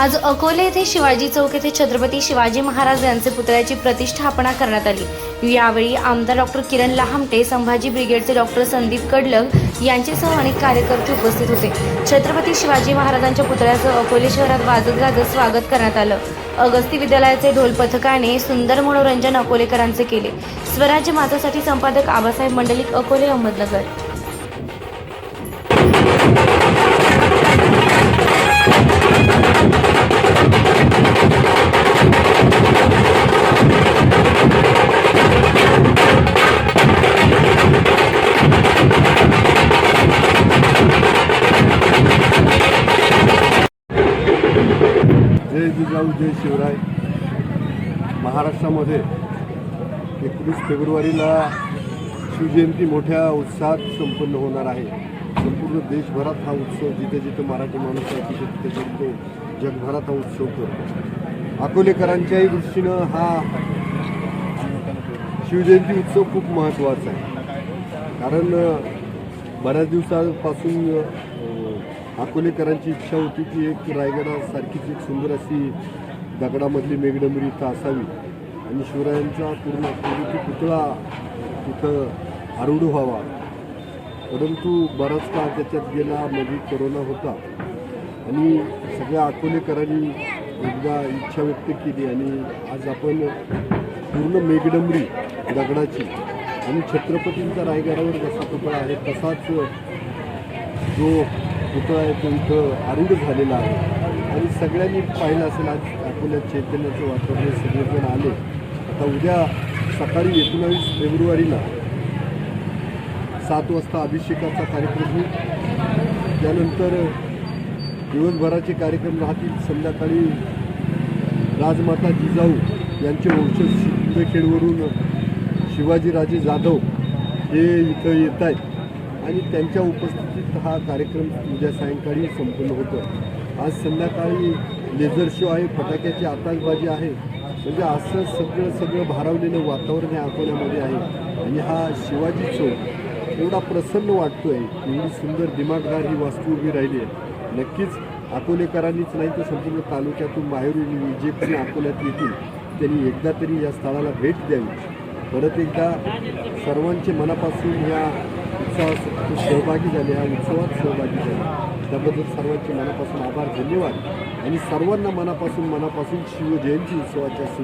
आज अकोले येथे शिवाजी चौक येथे छत्रपती शिवाजी महाराज यांचे पुतळ्याची प्रतिष्ठापना करण्यात आली. यावेळी आमदार डॉक्टर किरण लहामटे संभाजी ब्रिगेडचे डॉक्टर संदीप कडलग यांच्यासह अनेक कार्यकर्ते उपस्थित होते. छत्रपती शिवाजी महाराजांच्या पुतळ्याचं अकोले शहरात वाजत गाजत स्वागत करण्यात आलं. अगस्ती विद्यालयाचे ढोल पथकाने सुंदर मनोरंजन अकोलेकरांचे केले. स्वराज्य माझासाठी संपादक आबासाहेब मंडलिक अकोले अहमदनगर. जिजाऊ जय शिवराय महाराष्ट्रामध्ये एकोणीस फेब्रुवारीला शिवजयंती मोठ्या उत्साहात संपन्न होणार आहे. संपूर्ण देशभरात हा उत्सव जिथे जिथे मराठी माणूस आहे तिथे तिथे जगतो जगभरात हा उत्सव करतो. अकोलेकरांच्याही दृष्टीनं हा शिवजयंती उत्सव खूप महत्त्वाचा आहे. कारण बऱ्याच दिवसापासून अकोलेकरांची इच्छा होती की एक रायगडासारखीच एक सुंदर अशी दगडामधली मेघडंबरी इथं असावी? आणि शिवरायांचा पूर्ण अकोलेची पुतळा तिथं आरूढ व्हावा. परंतु बराच काळ त्याच्यात गेला मध्ये कोरोना होता. आणि सगळ्या अकोलेकरांनी एकदा इच्छा व्यक्त केली आणि आज आपण पूर्ण मेघडंबरी दगडाची आणि छत्रपतींचा रायगडावर जसा पुतळा आहे तसाच जो पुतळा आहे तो इथं आरूढ झालेला आहे. आणि सगळ्यांनी पाहिलं असेल आज अकोल्यात चैतन्याचं वातावरण सगळेजण आले. आता उद्या सकाळी एकोणावीस फेब्रुवारीला सात वाजता अभिषेकाचा कार्यक्रम होईल. त्यानंतर दिवसभराचे कार्यक्रम राहतील. संध्याकाळी राजमाता जिजाऊ यांचे वंशज शिंदखेडवरून शिवाजीराजे जाधव हे इथं येत आहेत. आणि त्यांच्या उपस्थितीत हा कार्यक्रम उद्या सायंकाळी संपन्न होतो. आज संध्याकाळी लेझर शो आहे फटाक्याची आताशबाजी आहे. म्हणजे असं सगळं सगळं भारावलेलं वातावरण या अकोल्यामध्ये आहे. आणि हा शिवाजी चौक एवढा प्रसन्न वाटतोय एवढी सुंदर दिमागदार ही वास्तू उभी राहिली आहे. नक्कीच अकोलेकरांनीच नाही तर संपूर्ण तालुक्यातून बाहेरून जे कोणी अकोल्यात येतील त्यांनी एकदा तरी या स्थळाला भेट द्यावी. परत एकदा सर्वांचे मनापासून या सहभागी झाले या उत्सवात सहभागी झाले त्याबद्दल सर्वांचे मनापासून आभार धन्यवाद. आणि सर्वांना मनापासून मनापासून शिवजयंती उत्सवाच्या